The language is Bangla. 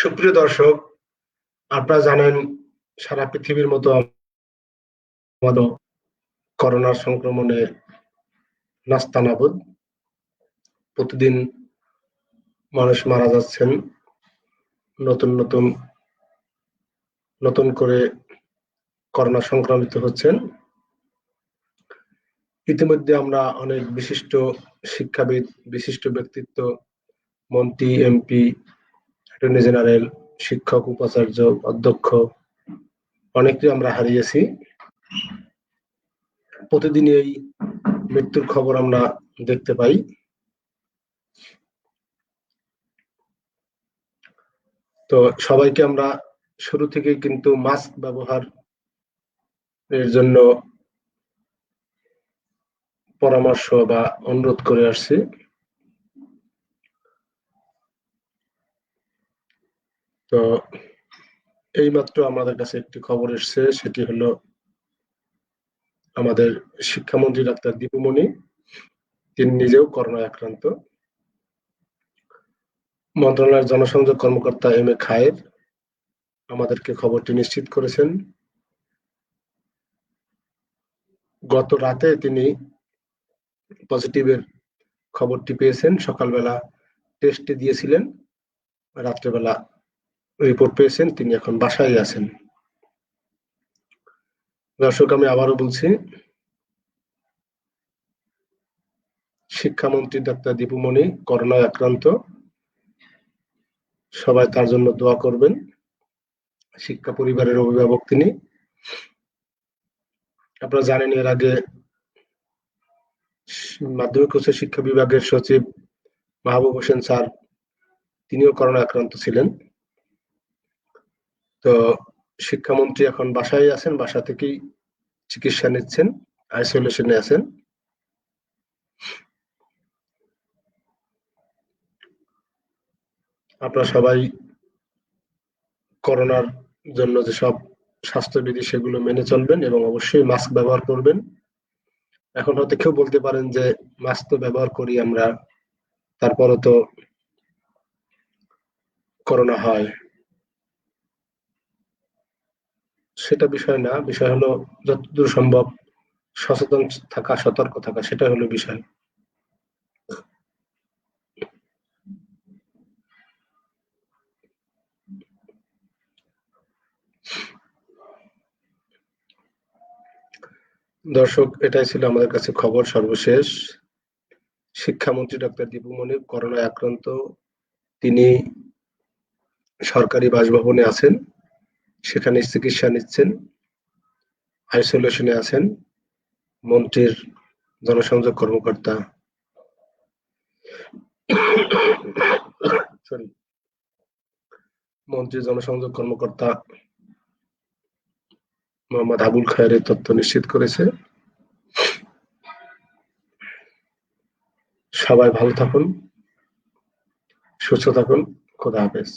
সুপ্রিয় দর্শক, আপনারা জানেন সারা পৃথিবীর মতো করোনার সংক্রমণে নাস্তানাবুদ প্রতিদিন মানুষ মারা যাচ্ছেন নতুন নতুন নতুন করে করোনা সংক্রমিত হচ্ছেন। ইতিমধ্যে আমরা অনেক বিশিষ্ট শিক্ষাবিদ, বিশিষ্ট ব্যক্তিত্ব, মন্ত্রী, এমপি অ্যাটর্নি জেনারেল, শিক্ষক, উপাচার্য, অধ্যক্ষ, অনেককে আমরা হারিয়েছি। প্রতিদিন এই মৃত্যুর খবর আমরা দেখতে পাই। তো সবাইকে আমরা শুরু থেকে কিন্তু মাস্ক ব্যবহার এর জন্য পরামর্শ বা অনুরোধ করে আসছি। তো এইমাত্র আমাদের কাছে একটি খবর এসছে, সেটি হলো আমাদের শিক্ষামন্ত্রী ডাক্তার দীপুমণি, তিনি নিজেও করোনায় আক্রান্ত। মন্ত্রণালয়ের জনসংযোগ কর্মকর্তা এম এ খায়ের আমাদেরকে খবরটি নিশ্চিত করেছেন। গত রাতে তিনি পজিটিভের খবরটি পেয়েছেন। সকালবেলা টেস্টে দিয়েছিলেন, রাত্রেবেলা রিপোর্ট পেয়েছেন, তিনি এখন বাসায় আছেন। দর্শক, আমি আবারও বলছি, শিক্ষামন্ত্রী ডাক্তার দীপুমণি করোনায় আক্রান্ত। সবাই তার জন্য দোয়া করবেন। শিক্ষা পরিবারের অভিভাবক তিনি। আপনারা জানেন, এর আগে মাধ্যমিক উচ্চ শিক্ষা বিভাগের সচিব মাহবুব হোসেন স্যার, তিনিও করোনা আক্রান্ত ছিলেন। তো শিক্ষামন্ত্রী এখন বাসায় আছেন, বাসা থেকেই চিকিৎসা নিচ্ছেন, আইসোলেশনে আছেন। আপনারা সবাই করোনার জন্য যেসব স্বাস্থ্যবিধি সেগুলো মেনে চলবেন এবং অবশ্যই মাস্ক ব্যবহার করবেন। এখন হয়তো কেউ বলতে পারেন যে, মাস্ক তো ব্যবহার করি আমরা, তারপরও তো করোনা হয়। সেটা বিষয় না, বিষয় হলো যতদূর সম্ভব সচেতন থাকা, সতর্ক থাকা, সেটা হলো বিষয়। দর্শক, এটাই ছিল আমাদের কাছে খবর সর্বশেষ। শিক্ষামন্ত্রী ডক্টর দীপুমণি করোনায় আক্রান্ত। তিনি সরকারি বাসভবনে আছেন। সেখানে চিকিৎসা নিচ্ছেন, আইসোলেশনে আছেন মন্ত্রীর জনসংযোগ কর্মকর্তা। সরি জনসংযোগ কর্মকর্তা মোহাম্মদ আবুল খায়ের তথ্য নিশ্চিত করেছে। সবাই ভালো থাকুন, সুস্থ থাকুন, খোদা হাফেজ।